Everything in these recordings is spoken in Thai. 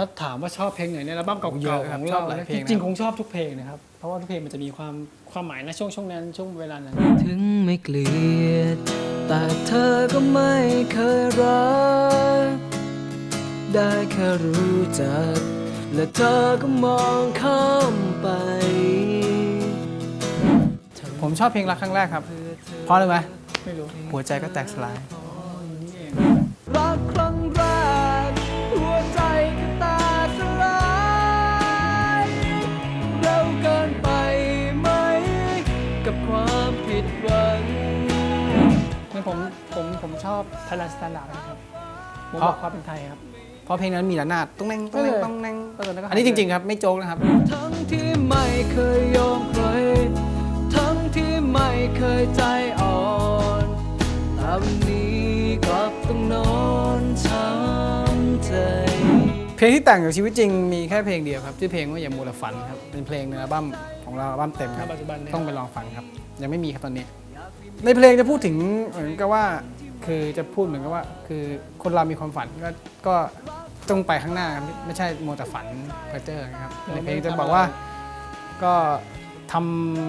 ถ้าถามว่าชอบเพลงไหนในอัลบั้มเก่าเยอะๆคขรับองชอเราบหลายนะเพลงจริงนะครับๆคงชอบทุกเพลงนะครับ เพราะว่าทุกเพลงมันจะมีความความหมายในช่วงช่วงนั้นช่วงเวลานั้น ถึงไม่เกลียด แต่เธอก็ไม่เคยรัก ได้แค่รู้จัก และเธอก็มองข้ามไป ผมชอบเพลงรักครั้งแรกครับ เพราะอะไรไหมไม่รู้ หัวใจก็แตกสลาย ความผิดหวังงั้นผมผมผมชอบไทยแลนด์สแตนดาร์ดนะครับผมเพบราะอกความเป็นไทยครับ เพราะเพลงนั้นมีระนาดต้องแน่งต้องแน่งเออต้องแน่งเออแล้วก็อันนี้จริง ๆ ครับ ไม่โจ๊กนะครับ ทั้งที่ไม่เคยยอมใคร ทั้งที่ไม่เคยใจ เพลงที่แต่งกับชีวิตจริงมีแค่เพลงเดียวครับชื่อเพลงว่าอย่ามัวแต่ฝันครับเป็นเพลงในอัลบั้มของเราอัลบั้มเต็มครับณปัจจุบันเนี่ย ต้องไปลองฟังครับ ยังไม่มีครับตอนนี้ ในเพลงจะพูดถึงเหมือนกับว่า คือจะพูดเหมือนกับว่า คือคนเรามีความฝันก็ก็ต้องไปข้างหน้าครับไม่ใช่มัวแต่ฝันเพ้อเจ้อนะครับในเพลงจะบอกว่าก็ท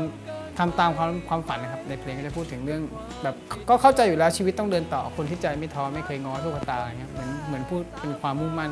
ำทำตามความความฝันนะครับ ในเพลงก็จะพูดถึงเรื่องแบบก็เข้าใจอยู่แล้วชีวิตต้องเดินต่อคนที่ใจไม่ท้อไม่เคยง้อทุกตาอย่างเงี้ยเหมือนเหมือนพูดเป็นความมุ่งมั่น